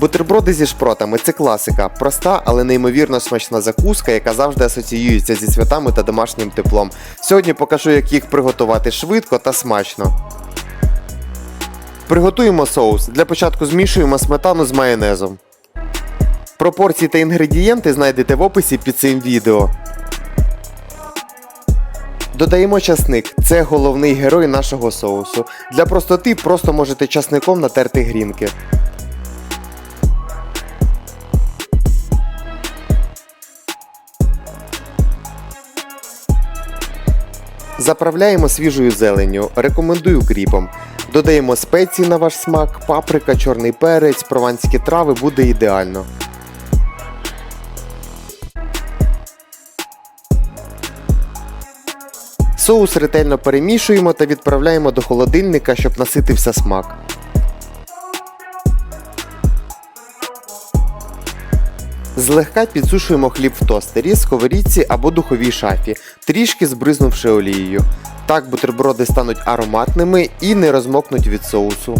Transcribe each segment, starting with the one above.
Бутерброди зі шпротами це класика, проста, але неймовірно смачна закуска, яка завжди асоціюється зі святами та домашнім теплом. Сьогодні покажу, як їх приготувати швидко та смачно. Приготуємо соус. Для початку змішуємо сметану з майонезом. Пропорції та інгредієнти знайдете в описі під цим відео. Додаємо часник. Це головний герой нашого соусу. Для простоти просто можете часником натерти грінки. Заправляємо свіжою зеленню, рекомендую кріпом. Додаємо спеції на ваш смак, паприка, чорний перець, прованські трави буде ідеально. Соус ретельно перемішуємо та відправляємо до холодильника, щоб наситився смак. Злегка підсушуємо хліб в тостері, сковорідці або духовій шафі, трішки збризнувши олією. Так бутерброди стануть ароматними і не розмокнуть від соусу.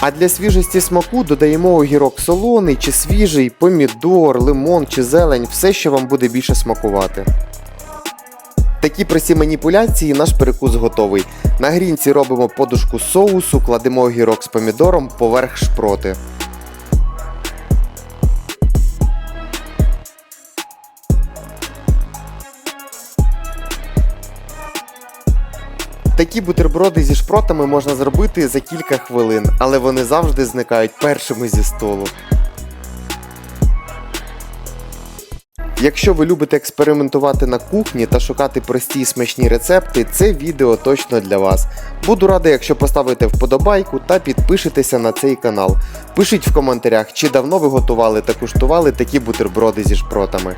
А для свіжості смаку додаємо огірок солоний чи свіжий, помідор, лимон чи зелень, все, що вам буде більше смакувати. Такі прості маніпуляції наш перекус готовий. На грінці робимо подушку соусу, кладемо огірок з помідором поверх шпроти. Такі бутерброди зі шпротами можна зробити за кілька хвилин, але вони завжди зникають першими зі столу. Якщо ви любите експериментувати на кухні та шукати прості і смачні рецепти, це відео точно для вас. Буду радий, якщо поставите вподобайку та підпишетеся на цей канал. Пишіть в коментарях, чи давно ви готували та куштували такі бутерброди зі шпротами.